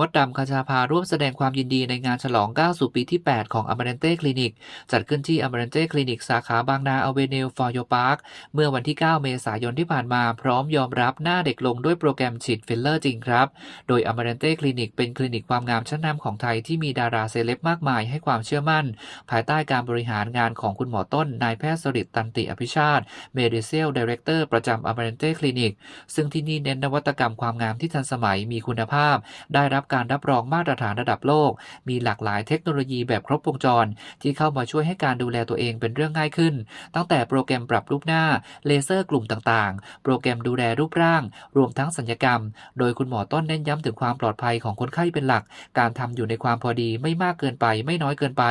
มดดำคชาภาร่วมแสดงความยินดีในงานฉลองก้าวสู่ปีที่ 8 ของ a m a r a n t e Clinic จัดขึ้นที่ a m a r a n t e Clinic สาขาบางนาอเวนิวฟอร์โยพาร์คเมื่อวันที่ 9 เมษายนที่ผ่านมา พร้อมยอมรับหน้าเด็กลงด้วยโปรแกรมฉีดฟิลเลอร์จริงครับ โดย a m a r a n t e Clinic เป็นคลินิกความงามชั้นนำของไทยที่มีดาราเซเลบมากมายให้ความเชื่อมั่น ภายใต้การบริหารงานของคุณหมอต้นนายแพทย์สริตตันติอภิชาติ Medical Director ประจำ a m a r a n t e Clinic ซึ่งที่นี่เน้นนวัตกรรมความงามที่ทันสมัยมีคุณภาพ ได้รับการรับรองมาตรฐานระดับโลก มีหลากหลายเทคโนโลยีแบบครบวงจร ที่เข้ามาช่วยให้การดูแลตัวเองเป็นเรื่องง่ายขึ้น ตั้งแต่โปรแกรมปรับรูปหน้า เลเซอร์กลุ่มต่างๆ โปรแกรมดูแลรูปร่าง รวมทั้งสัญญกรรม โดยคุณหมอต้นเน้นย้ำถึงความปลอดภัยของคนไข้เป็นหลัก การทำอยู่ในความพอดีไม่มากเกินไป ไม่น้อยเกินไป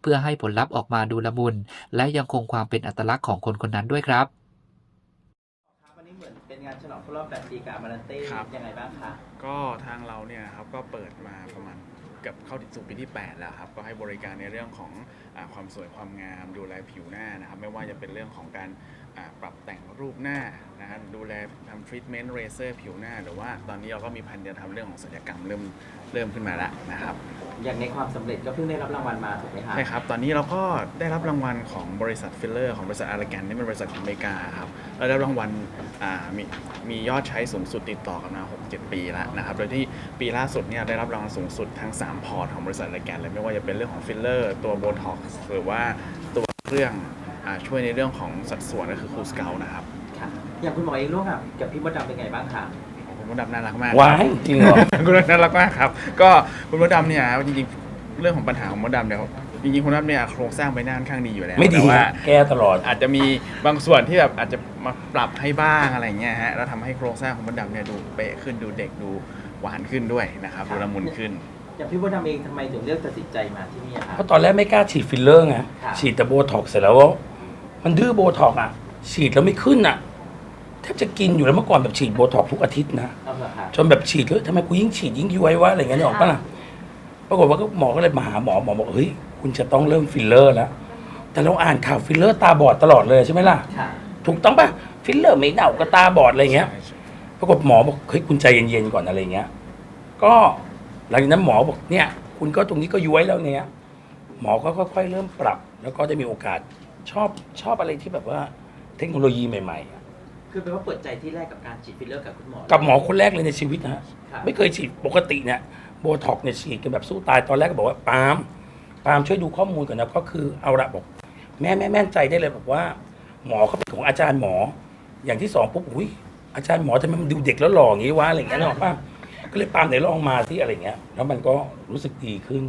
เพื่อให้ผลลัพธ์ออกมาดูละมุน และยังคงความเป็นอัตลักษณ์ของคนคนนั้นด้วยครับครับวันนี้เหมือนเป็น งานฉลองครบรอบ8ปีกับมารันเต้ครับ ยังไงบ้างคะ ก็ทางเราเนี่ยครับก็เปิดมาประมาณเกือบเข้าสู่ปีที่ 8 แล้วครับ ก็ให้บริการในเรื่องของอาความสวยความงาม ดูแลผิวหน้านะครับ ไม่ว่าจะเป็นเรื่องของการอ่าปรับแต่งรูปหน้านะฮะดูแลทำทรีทเมนต์เรเซอร์ผิวหน้า หรือว่าตอนนี้เราก็มีแผนจะทำเรื่องของศัลยกรรมเริ่มเริ่มขึ้นมาแล้วนะครับ อย่างในความสำเร็จก็เพิ่งได้รับรางวัลมาถูกไหมคะใช่ครับ ตอนนี้เราก็ได้รับรางวัลของบริษัทฟิลเลอร์ของบริษัทอาร์แกนนี่เป็นบริษัทของอเมริกาครับเราได้รับรางวัลอ่ามีมียอดใช้สูงสุดติดต่อกันมา 6-7 ปีแล้วนะครับ โดยที่ปีล่าสุดเนี่ยได้รับรางวัลสูงสุดทั้ง 3 พอร์ตของบริษัทอาร์แกนเลยไม่ว่าจะเป็นเรื่องของฟิลเลอร์ตัวโบท็อกซ์หรือว่าตัวเครื่องอาช่วยในเรื่องของสัดส่วนก็คือคูสเกลนะครับค่ะอย่างคุณหมอเองร่วมกับกับพี่มดดำเป็นไงบ้างคะ คุณมดดำน่ารักมากว้ายจริงเหรอ คุณมดดำน่ารักมากครับ ก็คุณมดดำเนี่ยจริงๆ เรื่องของปัญหาของมดดำเนี่ยจริงๆคุณมดดำเนี่ยโครงสร้างใบหน้าค่อนข้างดีอยู่แล้วไม่ดีแต่ว่าฮะแก้ตลอด อาจจะมีบางส่วนที่แบบอาจจะมาปรับให้บ้างอะไรเงี้ยฮะแล้วทำให้โครงสร้างของมดดำเนี่ยดูเป๊ะขึ้นดูเด็กดูหวานขึ้นด้วยนะครับดูละมุนขึ้น อย่างพี่มดดำเองทำไมถึงเลือกตัดสินใจมาที่นี่อะคะเพราะตอนแรกไม่กล้าฉีดฟิลเลอร์ไงครับฉีดแต่โบท็อกซ์เสร็จแล้ว มันดื้อโบท็อกซ์อะ ฉีดแล้วไม่ขึ้นอะแทบจะกินอยู่แล้วเมื่อก่อนแบบฉีดโบท็อกซ์ทุกอาทิตย์นะเอาเถอะค่ะจนแบบฉีดเลยทำไมกูยิ่งฉีดยิ่งย้วยวะอะไรเงี้ยนึกออกปะล่ะปรากฏว่าก็หมอก็เลยมาหาหมอหมอบอกเฮ้ยคุณจะต้องเริ่มฟิลเลอร์แล้วแต่เราอ่านข่าวฟิลเลอร์ตาบอดตลอดเลยใช่ไหมล่ะค่ะถูกต้องปะฟิลเลอร์ไม่เน่าก็ตาบอดอะไรเงี้ยปรากฏหมอบอกเฮ้ยคุณใจเย็นๆก่อนอะไรเงี้ย ก็หลังจากนั้นหมอบอกเนี่ย คุณก็ตรงนี้ก็ย้วยแล้วเนี่ยหมอก็ค่อยๆเริ่มปรับ แล้วก็ได้มีโอกาสชอบชอบอะไรที่แบบว่าเทคโนโลยีใหม่ๆอะ คือแปลว่าเปิดใจที่แรกกับการฉีดฟิลเลอร์กับคุณหมอกับหมอคนแรกเลยในชีวิตนะฮะค่ะไม่เคยฉีดปกติเนี่ยโบท็อกเนี่ยฉีดกันแบบสู้ตายตอนแรกก็บอกว่าปาล์มปาล์มช่วยดูข้อมูลก่อนนะก็คือเอาละบอก แม่แม่แม่นใจได้เลยบอกว่า หมอเขาเป็นของอาจารย์หมอ อย่างที่สองปุ๊บอุ้ยอาจารย์หมอทำไมมันดูเด็กแล้วหล่ออย่างงี้วะอะไรอย่างเงี้ยนึกออกป่ะก็เลยปาล์มไหนลองมาที่อะไรเงี้ยแล้วมันก็รู้สึกดีขึ้น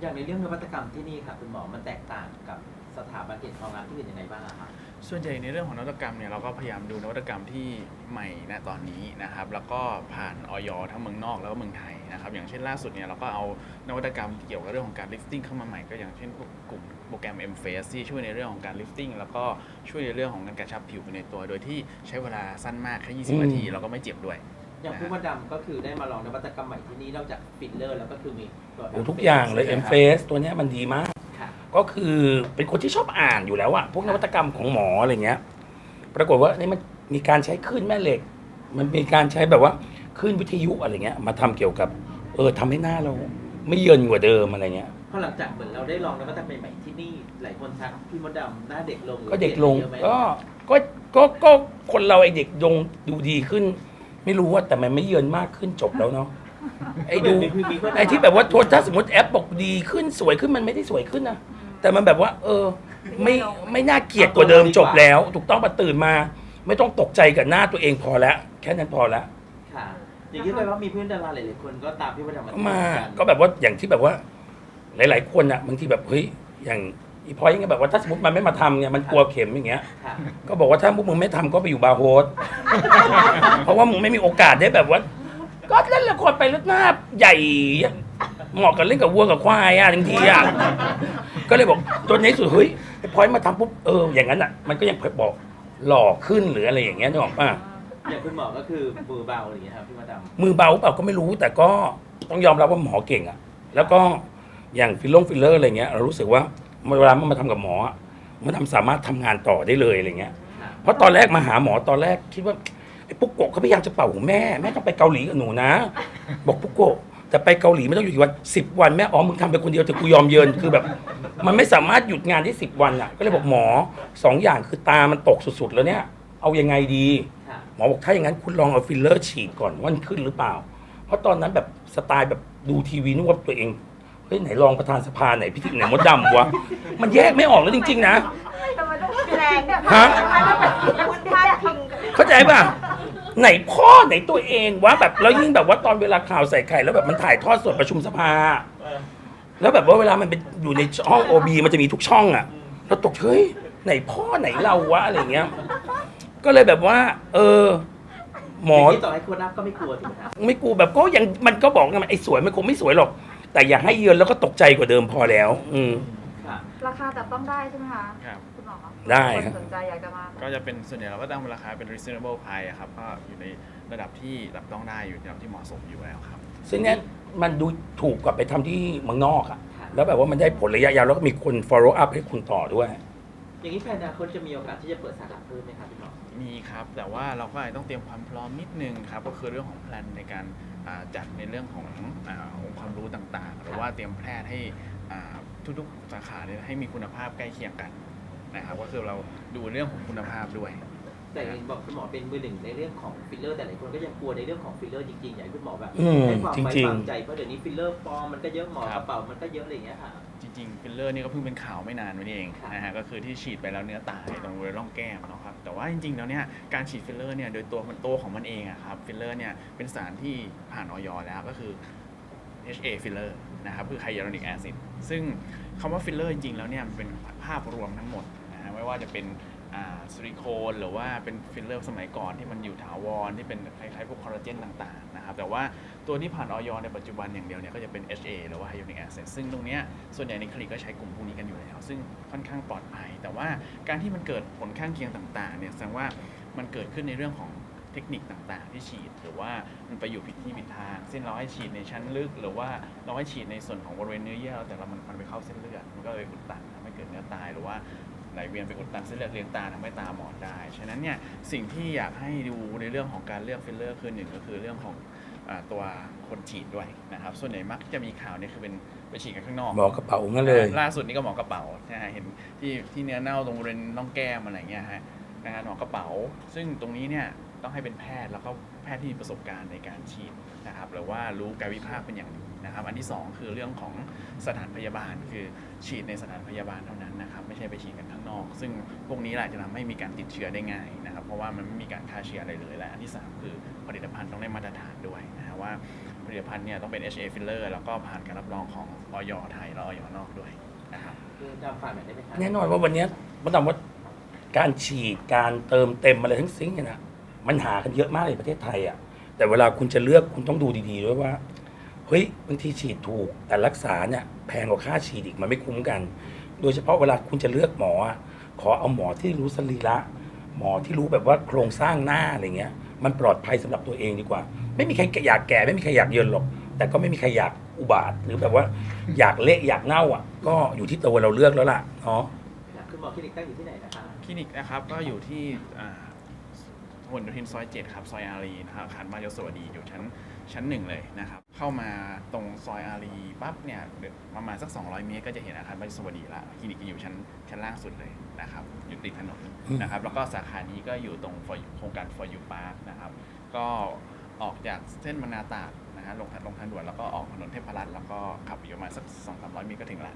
อย่างในเรื่องนวัตกรรมที่นี่ค่ะคุณหมอมันแตกต่างกับ สถาบันเกตความงามที่อื่นยังไงบ้างอะคะส่วนใหญ่ในเรื่องของนวัตกรรมเนี่ยเราก็พยายามดูนวัตกรรมที่ใหม่ณตอนนี้นะครับ แล้วก็ผ่านออยทั้งเมืองนอกแล้วก็เมืองไทยนะครับ อย่างเช่นล่าสุดเนี่ยเราก็เอานวัตกรรมเกี่ยวกับเรื่องของการ lifting เข้ามาใหม่ก็อย่างเช่นพวกกลุ่มโปรแกรม M Face ที่ช่วยในเรื่องของการ lifting แล้วก็ช่วยในเรื่องของการกระชับผิวไปในตัว โดยที่ใช้เวลาสั้นมากแค่อื20มนาทีเราก็ไม่เจ็บด้วย อย่างพี่มดดำก็คือได้มาลองนวัตกรรมใหม่ที่นี่นอกจากฟิลเลอร์ แล้วก็คือมีตัว โอ้ทุกอย่างเลยเอ็มเฟสตัวเนี้ยมันดีมากค่ะ ก็คือเป็นคนที่ชอบอ่านอยู่แล้วอะพวกนวัตกรรมของหมออะไรเงี้ย ปรากฏว่านี่มันมีการใช้คลื่นแม่เหล็ก มันมีการใช้แบบว่าคลื่นวิทยุอะไรเงี้ย มาทำเกี่ยวกับ เออทำให้หน้าเรา ไม่เยินกว่าเดิมอะไรเงี้ยเพราะหลังจากเหมือนเราได้ลองนวัตกรรมใหม่ๆที่นี่หลายคนทักพี่มดดำหน้าเด็กลงหรือก็เด็กลงปยนไปเยอะไหมก็ก็ก็ก็คนเราไอเด็กลงดูดีขึ้น ไม่รู้ว่าแต่มันไม่เยินมากขึ้นจบแล้วเนาะ ไอดูคือมีเพื่นไอ้ที่แบบว่าโทษถ้าสมมติแอปบอกดีขึ้นสวยขึ้นมันไม่ได้สวยขึ้นนะแต่มันแบบว่า เออ ไม่ไม่น่าเกลียดกว่าเดิมจบแล้ว ถูกต้องปะตื่นมา ไม่ต้องตกใจกับหน้าตัวเองพอแล้วแค่นั้นพอแล้วค่ะอย่างที่เลยว่ามีเพื่อนดาราหลายๆคนก็ตามพี่มดดำมาก็มาเหอนนก็แบบว่าอย่างที่แบบว่า หลาย ๆ คนอะบางทีแบบเฮ้ยอย่างอีพอยยังไงแบบว่าถ้าสมมติมันไม่มาทำเนี่ยมันกลัวเข็มอย่างเงี้ยค่ะก็บอกว่าถ้าพวกมึงไม่ทำก็ไปอยู่บาร์โฮสเพราะว่ามึงไม่มีโอกาสได้แบบว่า ก็เล่นละครไปแล้วหน้าใหญ่เหมาะกับเล่นกับวัวกับควายอะบางทีอะก็เลยบอกจนในที่สุดเฮ้ยไอ้พอยมาทำปุ๊บเอออย่างนั้นอะมันก็ยังบอกหล่อขึ้นหรืออะไรอย่างเงี้ยนึกออกป่ะอย่างคุณหมอก็คือมือเบาอะไรอย่างเงี้ยครับพี่มดดำมือเบาเปล่าก็ไม่รู้แต่ก็ต้องยอมรับว่าหมอเก่งอะ แล้วก็อย่างฟิลลงฟิลเลอร์อะไรเงี้ยเรารู้สึกว่าเวลามันมาทำกับหมออะมันทำสามารถทำงานต่อได้เลยอะไรเงี้ยค่ะเพราะตอนแรกมาหาหมอตอนแรกคิดว่า ไอ้ปุ๊กโกะเขาพยายามจะเป่าหูแม่แม่ต้องไปเกาหลีกับหนูนะ บอกปุ๊กโกะแต่ไปเกาหลีไม่ต้องอยู่กี่วันสิบวันแม่อ๋อมึงทำไปคนเดียวแต่กูยอมเยินคือแบบ มันไม่สามารถหยุดงานได้สิบวันอะ ก็เลยบอกหมอสองอย่างคือตามันตกสุดๆแล้วเนี่ย เอายังไงดีค่ะหมอบอกถ้าอย่างนั้นคุณลองเอาฟิลเลอร์ฉีดก่อนว่ามันขึ้นหรือเปล่า เพราะตอนนั้นแบบสไตล์แบบดูทีวีนึกว่าตัวเองเฮ้ยไหนรองประธานสภาไหนพิธีไหนมดดำวะมันแยกไม่ออกแล้วจริง ๆ นะ ทำไมต้องแรงเนี่ยฮะ ทำไมต้องแบบคุณพาดพิงกัน เข้าใจป่ะ ไหนพ่อไหนตัวเองวะแบบแล้วยิ่งแบบว่าตอนเวลาข่าวใส่ไข่แล้วแบบมันถ่ายทอดสดประชุมสภา แล้วแบบว่าเวลามันเป็นอยู่ในห้องโอบีมันจะมีทุกช่องอะเราตกเฮ้ยไหนพ่อไหนเราวะอะไรเงี้ย ก็เลยแบบว่า เออ หมอที่ต่อให้คนรับก็ไม่กลัวถูกไหมครับไม่กลัวแบบก็ยังมันก็บอกไงมันไอ้สวยมันคงไม่สวยหรอก แต่อย่าให้เยือนแล้วก็ตกใจกว่าเดิมพอแล้ว อืม ค่ะ ราคาจับต้องได้ใช่ไหมคะ ครับ คุณหมอได้คครับนสนใจอยากจะมา ก็จะเป็นส่วนใหญ่เราก็ตั้งราคาเป็น reasonable price อะครับก็อยู่ในระดับที่รับต้องได้อยู่ในระดับที่เหมาะสมอยู่แล้วครับ ซึ่งเนี้ยมันดูถูกกว่าไปทำที่เมืองนอกอะค่ะ แล้วแบบว่ามันได้ผลระยะยาวแล้วก็มีคน follow up ให้คุณต่อด้วย อย่างนี้แฟนอนาคตจะมีโอกาสที่จะเปิดสาขาเพิ่มไหมครับพี่หมอ มีครับ แต่ว่าเราก็อาจจะต้องเตรียมความพร้อมนิดนึงครับ ก็คือเรื่องของแพลนในการอ่าจัดในเรื่องของอาองค์ความรู้ต่างๆ หรือว่าเตรียมแพทย์ให้อ่าทุกๆสาขาเนี่ยให้มีคุณภาพใกล้เคียงกัน นะครับก็คือเราดูเรื่องของคุณภาพด้วย แต่เห็นบอกคุณหมอเป็นมือหนึ่งในเรื่องของฟิลเลอร์แต่หลายคนก็ยังกลัวในเรื่องของฟิลเลอร์จริงๆอยากให้คุณหมอแบบอืมให้ความไว้จริงๆ วางใจเพราะเดี๋ยวนี้ฟิลเลอร์ปลอมมันก็เยอะหมอคกรับ ระเป๋ามันก็เยอะอะไรอย่างเงี้ยค่ะ จริงๆฟิลเลอร์นี่ก็เพิ่งเป็นข่าวไม่นานมานี้เองครับนะฮะก็คือที่ฉีดไปแล้วเนื้อตายตรงบริเวณร่องแก้มเนาะครับแต่ว่าจริงๆแล้วเนี่ยการฉีดฟิลเลอร์เนี่ยโดยตัวมันตัวของมันเองอะครับฟิลเลอร์เนี่ยเป็นสารที่ผ่านออยแล้วก็คือ HA filler นะครับคือไฮยาลูรอนิกแอซิดซึ่งคำว่าฟิลเลอร์จริงๆแล้วเนี่ยมันเป็นภาพรวมทั้งหมดนะฮะ ไม่ว่าจะเป็นซิลิโคนหรือว่าเป็นฟิลเลอร์สมัยก่อนที่มันอยู่ถาวรที่เป็นคล้ายๆพวกคอลลาเจนต่างๆนะครับแต่ว่าตัวที่ผ่านออยในปัจจุบันอย่างเดียวเนี่ยก็จะเป็น HA หรือว่าไฮยาลูรนิกแอซิดซึ่งตรงเนี้ยส่วนใหญ่ในคลินิกก็ใช้กลุ่มพวกนี้กันอยู่แล้ว ซึ่งค่อนข้างปลอดภัย แต่ว่าการที่มันเกิดผลข้างเคียงต่างๆเนี่ยแสดงว่ามันเกิดขึ้นในเรื่องของเทคนิคต่างๆ ที่ฉีดหรือว่ามันไปอยู่ผิดที่ผิดทางเช่นเราให้ฉีดในชั้นลึก หรือว่าเราให้ฉีดในส่วนของบริเวณเนื้อเยื่อแต่เรามันมันไปเข้าเส้นเลือดมันก็เลยอุดตันทำให้เกิดเนื้อตายหรือว่า ไหลเวียนไปอุดตันเส้นเลือดเลี้ยงตาทำให้ตาหมอดได้ ฉะนั้นเนี่ยสิ่งที่อยากให้ดูในเรื่องของการเลือกฟิลเลอร์คือหนึ่งก็คือเรื่องของอ่าตัวคนฉีดด้วยนะครับ ส่วนใหญ่มักจะมีข่าวเนี่ยคือเป็นไปฉีดกันข้างนอกหมอกระเป๋างั้นเลย ล่าสุดนี่ก็หมอกระเป๋านะฮะเห็นที่ที่เนื้อเน่าตรงบริเวณน่องแก้มอะไรเงี้ยฮะนะฮะหมอกระเป๋า ซึ่งตรงนี้เนี่ยต้องให้เป็นแพทย์แล้วก็แพทย์ที่มีประสบการณ์ในการฉีดนะครับหรือว่ารู้กายวิภาคเป็นอย่างดี นะครับ อันที่สองคือเรื่องของสถานพยาบาล คือฉีดในสถานพยาบาลเท่านั้นนะครับ ไม่ใช่ไปฉีดกันข้างนอก ซึ่งพวกนี้แหละจะทำให้มีการติดเชื้อได้ง่ายนะครับ เพราะว่ามันไม่มีการฆ่าเชื้ออะไรเลยและอันที่สามคือผลิตภัณฑ์ต้องได้มาตรฐานด้วยนะฮะว่าผลิตภัณฑ์เนี่ยต้องเป็น HA filler แล้วก็ผ่านการรับรองของออยไทยและออยนอกด้วยนะครับ คือจำฝากหน่อยได้ไหมครับแน่นอนว่าวันเนี้ยมันตามว่าการฉีดการเติมเต็มอะไรทั้งสิ้นเนี่ยนะมันหากันเยอะมากในประเทศไทยอะแต่เวลาคุณจะเลือกคุณต้องดูดีๆด้วยว่า เฮ้ยบางทีฉีดถูกแต่รักษาเนี่ยแพงกว่าค่าฉีดอีกมันไม่คุ้มกัน โดยเฉพาะเวลาคุณจะเลือกหมออะขอเอาหมอที่รู้สรีระหมอที่รู้แบบว่าโครงสร้างหน้าอะไรเงี้ย มันปลอดภัยสำหรับตัวเองดีกว่า ไม่มีใครอยากแก่ไม่มีใครอยากเยินหรอก แต่ก็ไม่มีใครอยากอุบาทหรือแบบว่าอยากเละอยากเน่าอะ ก็อยู่ที่ตัวเราเลือกแล้วล่ะเนาะคุณหมอคลินิกตั้งอยู่ที่ไหนนะคะคลินิกนะครับก็อยู่ที่อ่า พหลโยธินซอย 7 ครับ ซอยอารีนะครับอาคารบ้านยศสวัสดีอยู่ชั้นชั้นหนึ่งเลยนะครับ เข้ามาตรงซอยอารีปั๊บเนี่ยประมาณสัก 200 เมตรก็จะเห็นอาคารบ้านยศสวัสดีละคลินิกจะอยู่ชั้นชั้นล่างสุดเลยนะครับอยู่ติดถนนนะครับ แล้วก็สาขานี้ก็อยู่ตรง For You- โครงการ For You Park นะครับ ก็ออกจากเส้นบางนาตราดนะฮะลงทางลงทางด่วนแล้วก็ออกถนนเทพรัตน์แล้วก็ขับอยู่ประมาณสัก 2-300 เมตรก็ถึงละ